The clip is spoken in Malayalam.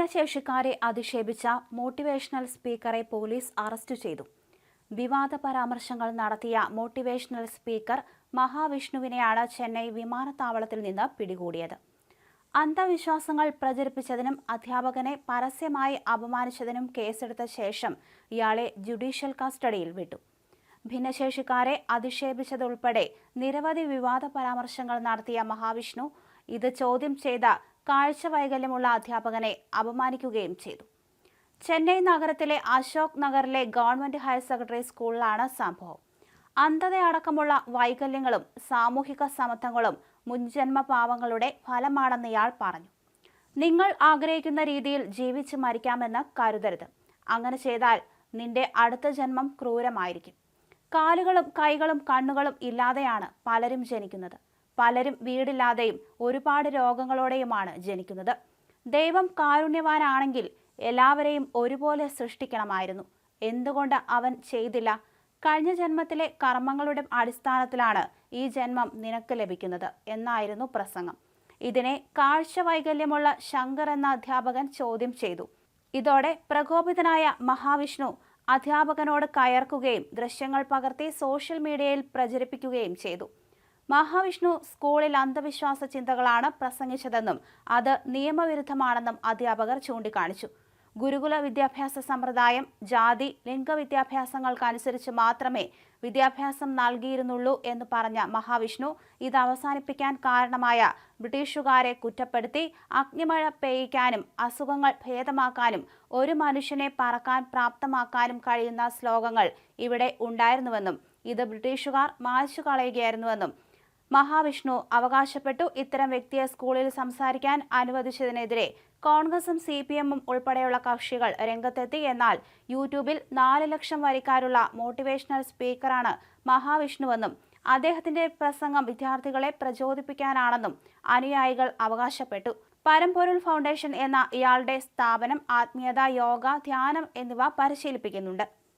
ഭിന്നശേഷിക്കാരെ അധിക്ഷേപിച്ച മോട്ടിവേഷണൽ സ്പീക്കറെ പോലീസ് അറസ്റ്റ് ചെയ്തു. വിവാദ പരാമർശങ്ങൾ നടത്തിയ മോട്ടിവേഷണൽ സ്പീക്കർ മഹാവിഷ്ണുവിനെയാണ് ചെന്നൈ വിമാനത്താവളത്തിൽ നിന്ന് പിടികൂടിയത്. അന്ധവിശ്വാസങ്ങൾ പ്രചരിപ്പിച്ചതിനും അധ്യാപകനെ പരസ്യമായി അപമാനിച്ചതിനും കേസെടുത്ത ശേഷം ഇയാളെ ജുഡീഷ്യൽ കസ്റ്റഡിയിൽ വിട്ടു. ഭിന്നശേഷിക്കാരെ അധിക്ഷേപിച്ചതുൾപ്പെടെ നിരവധി വിവാദ പരാമർശങ്ങൾ നടത്തിയ മഹാവിഷ്ണു ഇത് ചോദ്യം ചെയ്ത കാഴ്ച വൈകല്യമുള്ള അധ്യാപകനെ അപമാനിക്കുകയും ചെയ്തു. ചെന്നൈ നഗരത്തിലെ അശോക് നഗറിലെ ഗവൺമെന്റ് ഹയർ സെക്കൻഡറി സ്കൂളിലാണ് സംഭവം. അന്ധതയടക്കമുള്ള വൈകല്യങ്ങളും സാമൂഹിക സമത്വങ്ങളും മുൻജന്മ പാവങ്ങളുടെ ഫലമാണെന്ന് ഇയാൾ പറഞ്ഞു. നിങ്ങൾ ആഗ്രഹിക്കുന്ന രീതിയിൽ ജീവിച്ച് മരിക്കാമെന്ന് കരുതരുത്. അങ്ങനെ ചെയ്താൽ നിന്റെ അടുത്ത ജന്മം ക്രൂരമായിരിക്കും. കാലുകളും കൈകളും കണ്ണുകളും ഇല്ലാതെയാണ് പലരും ജനിക്കുന്നത്. പലരും വീടില്ലാതെയും ഒരുപാട് രോഗങ്ങളോടെയുമാണ് ജനിക്കുന്നത്. ദൈവം കാരുണ്യവാനാണെങ്കിൽ എല്ലാവരെയും ഒരുപോലെ സൃഷ്ടിക്കണമായിരുന്നു. എന്തുകൊണ്ട് അവൻ ചെയ്തില്ല? കഴിഞ്ഞ ജന്മത്തിലെ കർമ്മങ്ങളുടെ അടിസ്ഥാനത്തിലാണ് ഈ ജന്മം നിനക്ക് ലഭിക്കുന്നത് എന്നായിരുന്നു പ്രസംഗം. ഇതിനെ കാഴ്ച വൈകല്യമുള്ള ശങ്കർ എന്ന അധ്യാപകൻ ചോദ്യം ചെയ്തു. ഇതോടെ പ്രകോപിതനായ മഹാവിഷ്ണു അധ്യാപകനോട് കയർക്കുകയും ദൃശ്യങ്ങൾ പകർത്തി സോഷ്യൽ മീഡിയയിൽ പ്രചരിപ്പിക്കുകയും ചെയ്തു. മഹാവിഷ്ണു സ്കൂളിൽ അന്ധവിശ്വാസ ചിന്തകളാണ് പ്രസംഗിച്ചതെന്നും അത് നിയമവിരുദ്ധമാണെന്നും അധ്യാപകർ ചൂണ്ടിക്കാണിച്ചു. ഗുരുകുല വിദ്യാഭ്യാസ സമ്പ്രദായം ജാതി ലിംഗവിദ്യാഭ്യാസങ്ങൾക്കനുസരിച്ച് മാത്രമേ വിദ്യാഭ്യാസം നൽകിയിരുന്നുള്ളൂ എന്ന് പറഞ്ഞ മഹാവിഷ്ണു ഇത് അവസാനിപ്പിക്കാൻ കാരണമായ ബ്രിട്ടീഷുകാരെ കുറ്റപ്പെടുത്തി അഗ്നിമഴ പെയ്യ്ക്കാനും അസുഖങ്ങൾ ഭേദമാക്കാനും ഒരു മനുഷ്യനെ പറക്കാൻ പ്രാപ്തമാക്കാനും കഴിയുന്ന ശ്ലോകങ്ങൾ ഇവിടെ ഉണ്ടായിരുന്നുവെന്നും ഇത് ബ്രിട്ടീഷുകാർ മായ്ച്ചു കളയുകയായിരുന്നുവെന്നും മഹാവിഷ്ണു അവകാശപ്പെട്ടു ഇത്തരം വ്യക്തിയെ സ്കൂളിൽ സംസാരിക്കാൻ അനുവദിച്ചതിനെതിരെ കോൺഗ്രസും സി പി എമ്മും ഉൾപ്പെടെയുള്ള കക്ഷികൾ രംഗത്തെത്തി. എന്നാൽ യൂട്യൂബിൽ നാല് ലക്ഷം വരിക്കാരുള്ള മോട്ടിവേഷണൽ സ്പീക്കറാണ് മഹാവിഷ്ണുവെന്നും അദ്ദേഹത്തിന്റെ പ്രസംഗം വിദ്യാർത്ഥികളെ പ്രചോദിപ്പിക്കാനാണെന്നും അനുയായികൾ അവകാശപ്പെട്ടു. പരമ്പൊരുൾ ഫൗണ്ടേഷൻ എന്ന ഇയാളുടെ സ്ഥാപനം ആത്മീയത യോഗ ധ്യാനം എന്നിവ പരിശീലിപ്പിക്കുന്നുണ്ട്.